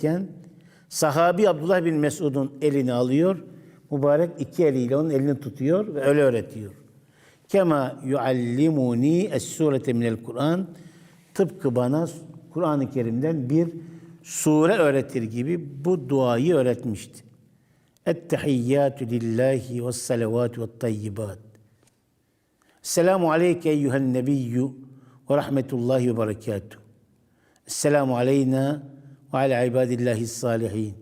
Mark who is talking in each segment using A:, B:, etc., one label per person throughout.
A: iken sahabi Abdullah bin Mesud'un elini alıyor. Mübarek iki eliyle onun elini tutuyor ve öyle öğretiyor. Kema yuallimuni es-surete minel Kur'an tıpkı bana Kur'an-ı Kerim'den bir sure öğretir gibi bu duayı öğretmişti. Ettehiyyatü lillahi ve salavatü ve tayyibat. Selamu aleyke eyyühen nebiyyü ve rahmetullahi ve berekatuhu. Esselamu aleyna ve ala ibadillahi salihin.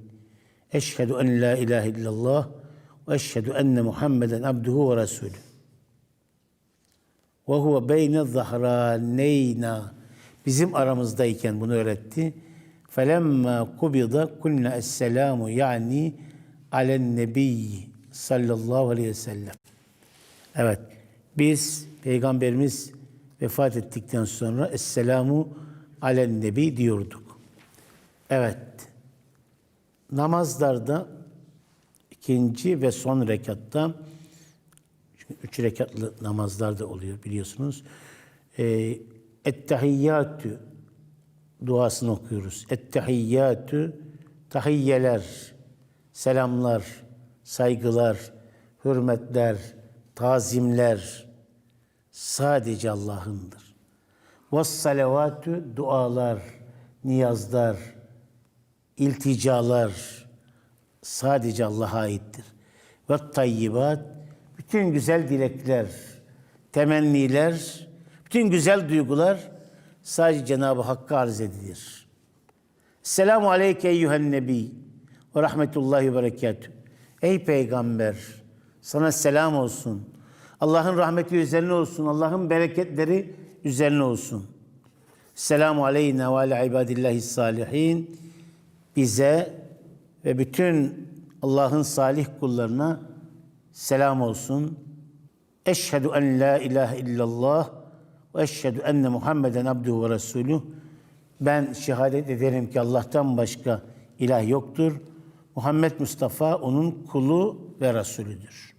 A: Eşhedü en la ilahe illallah ve eşhedü enne Muhammeden abduhu ve resulü. Ve huve beyne zahraneyna. Bizim aramızdayken bunu öğretti. Felemma kubida kulna esselamu yani alen nebiyyi sallallahu aleyhi ve sellem. Evet, biz Peygamberimiz vefat ettikten sonra Esselamu alen nebi diyorduk. Evet, namazlarda ikinci ve son rekatta çünkü üç rekatlı namazlar da oluyor biliyorsunuz. E, Ettehiyyatü duasını okuyoruz. Ettehiyyatü tahiyyeler, selamlar, saygılar, hürmetler, tazimler sadece Allah'ındır. Ve dualar, niyazlar, ilticalar sadece Allah'a aittir. Ve tayyibat bütün güzel dilekler, temenniler, bütün güzel duygular sadece Cenab-ı Hakk'a arz edilir. Selamu aleyke eyyühen nebi ve rahmetullahi ve berekatüh. Ey peygamber sana selam olsun. Allah'ın rahmeti üzerine olsun. Allah'ın bereketleri üzerine olsun. Selamu aleyna ve ala ibadillahi salihin. Bize ve bütün Allah'ın salih kullarına selam olsun. Eşhedü en la ilahe illallah ve eşhedü enne Muhammeden abduhu ve resulüh. Ben şehadet ederim ki Allah'tan başka ilah yoktur. Muhammed Mustafa onun kulu ve Resulüdür.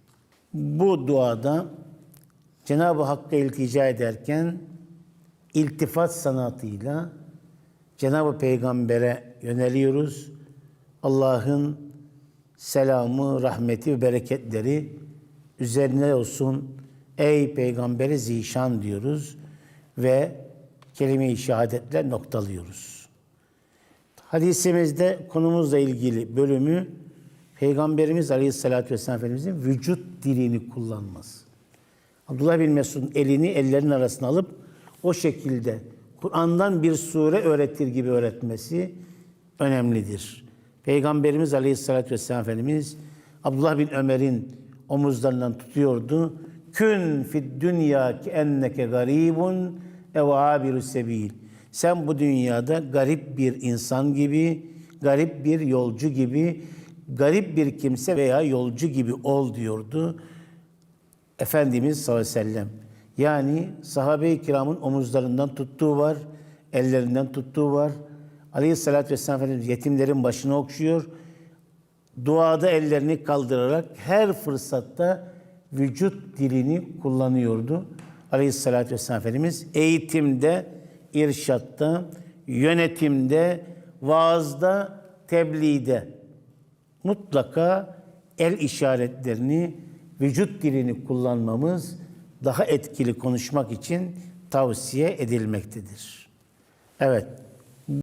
A: Bu duada Cenab-ı Hakk'a iltica ederken iltifat sanatıyla Cenab-ı Peygamber'e yöneliyoruz. Allah'ın selamı, rahmeti ve bereketleri üzerine olsun. Ey Peygamberi zişan diyoruz ve kelime-i şehadetle noktalıyoruz. Hadisimizde konumuzla ilgili bölümü Peygamberimiz Aleyhisselatü Vesselam Efendimizin vücut dilini kullanması. Abdullah bin Mesud'un elini ellerin arasına alıp o şekilde Kur'an'dan bir sure öğretir gibi öğretmesi önemlidir. Peygamberimiz Aleyhisselatü Vesselam Efendimiz Abdullah bin Ömer'in omuzlarından tutuyordu. Kün fid dünya ki enneke garibun ev abiru sebil. Sen bu dünyada garip bir insan gibi, garip bir yolcu gibi, garip bir kimse veya yolcu gibi ol diyordu. Efendimiz sallallahu aleyhi ve sellem. Yani sahabe-i kiramın omuzlarından tuttuğu var, ellerinden tuttuğu var. Aleyhissalatü vesselam Efendimiz yetimlerin başını okşuyor. Duada ellerini kaldırarak her fırsatta vücut dilini kullanıyordu. Aleyhissalatü vesselam Efendimiz eğitimde, irşatta, yönetimde, vaazda, tebliğde mutlaka el işaretlerini, vücut dilini kullanmamız daha etkili konuşmak için tavsiye edilmektedir. Evet,